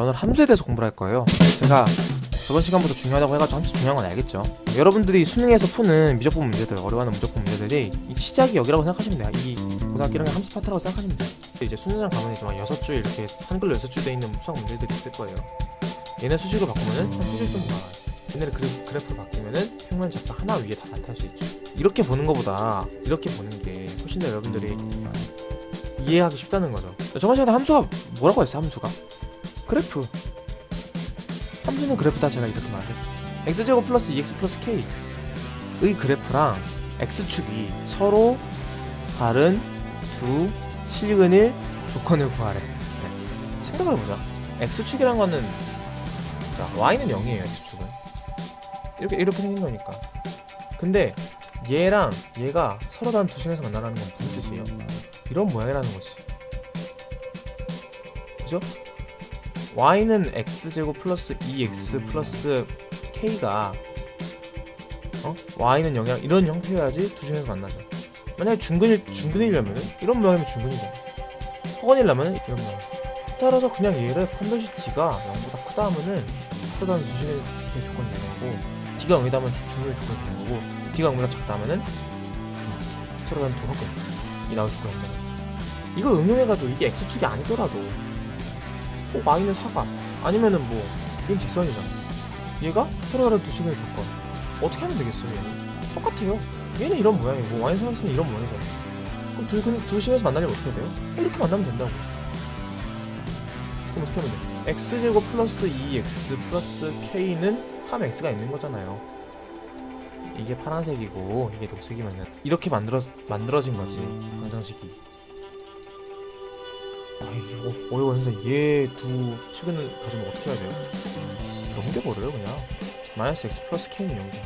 오늘 함수에 대해서 공부를 할 거예요. 제가 저번 시간부터 중요하다고 해가지고 함수 중요한 건 알겠죠. 여러분들이 수능에서 푸는 미적분 문제들, 어려워하는 무적분 문제들이 이 시작이 여기라고 생각하시면 돼요. 이 고등학교 1학년 함수 파트라고 생각하시면 돼요. 이제 수능장 가면 이제 막 여섯 줄 이렇게 한글로 여섯 줄돼 있는 수학 문제들이 있을 거예요. 얘네 수식으로 바꾸면은 한 수질 정도 나와요. 얘네를 그래프, 그래프로 바뀌면은 평면 잡다 하나 위에 다 나타날 수 있죠. 이렇게 보는 것보다 이렇게 보는 게 훨씬 더 여러분들이 이해하기 쉽다는 거죠. 저번 시간에 함수가 뭐라고 했어? 함수가? 그래프. 함수는 그래프다 제가 이렇게 말했죠. x제곱 플러스 2x 플러스 k의 그래프랑 x축이 서로 다른 두 실근일 조건을 구하래. 네. 생각을 해보자. x축이란 거는 자, y는 0이에요. x축은 이렇게 이렇게 생긴 거니까. 근데 얘랑 얘가 서로 다른 두 실에서 만나라는 건 무슨 뜻이에요? 이런 모양이라는 거지. 그죠? Y는 x제곱 플러스 2x 플러스 k가 어? y는 0이랑 이런 형태여야지 두 중에서 만나죠. 만약에 중근일, 중근이려면은 이런 모양이면 중근이잖아 허건이려면은 이런 모양. 따라서 그냥 얘를 판별시 d가 0보다 크다 하면은 크다는 두 중의 조건이 되는 거고 d가 0이다 하면 중근의 조건이 되는 거고 d가 0보다 작다 하면은 음, 서로 다른 두 조건이 나올 조건이 되는 거죠. 이거 응용해가지고 이게 x축이 아니더라도 어, y는 사각 아니면은 뭐 이건 직선이잖아 얘가 서로 다른 두 식의 조건 어떻게 하면 되겠어 얘는? 똑같아요. 얘는 이런 모양이고 y는 사각선은 이런 모양이잖아. 그럼 두, 근- 두 식에서 만나려면 어떻게 돼요? 이렇게 만나면 된다고. 그럼 어떻게 하면 돼? x제곱 플러스 2x 플러스 k는 3x가 있는 거잖아요. 이게 파란색이고 이게 녹색이면은 이렇게 만들어, 만들어진 거지. 방정식이 어, 어려워 선생 얘두 식을 가지면 어떻게 해야 돼요? 넘겨버려요 그냥. 마이너스 x 플러스 k는 0이죠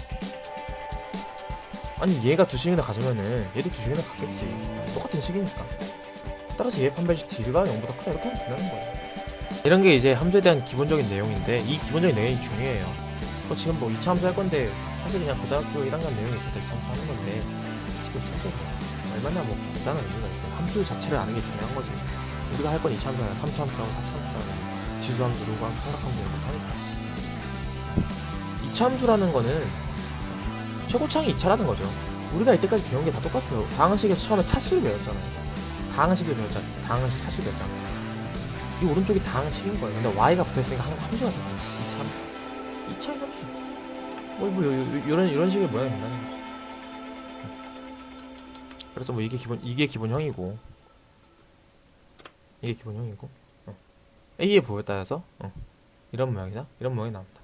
아니 얘가 두 식이나 가지면은 얘도 두 식이나 갖겠지. 똑같은 식이니까. 따라서 얘 판별식 d가 0보다 크다 이렇게 하면 된다는 거예요. 이런 게 이제 함수에 대한 기본적인 내용인데 이 기본적인 내용이 중요해요. 저 지금 뭐 2차 함수 할 건데 사실 그냥 고등학교 1학년 내용이 있을 때 2차 함수 하는 건데 지금 참수 얼마나 뭐 간단한 의미가 있어 함수 자체를 아는 게 중요한 거지 우리가 할 건 2차 함수 아니라 3차 함수하고 4차 함수하고 지수함수, 로그함수, 삼각함수 이런 거 하니까. 2차 함수라는 거는 최고창이 2차라는 거죠. 우리가 이때까지 배운 게 다 똑같아요. 다항식에서 처음에 차수를 배웠잖아요. 다항식을 배웠잖아 다항식 차수 배웠잖아 이 오른쪽이 다항식인 거예요. 근데 y가 붙어있으니까 한- 함수가 되는 거예요. 2차 2차 함수. 뭐, 뭐 요, 요, 이런 이런 식의 모양이 된다는 거죠 그래서 뭐 이게 기본 이게 기본형이고 이게 기본형이고 어. A의 부호에 따라서 어. 이런 모양이다 이런 모양이 나옵니다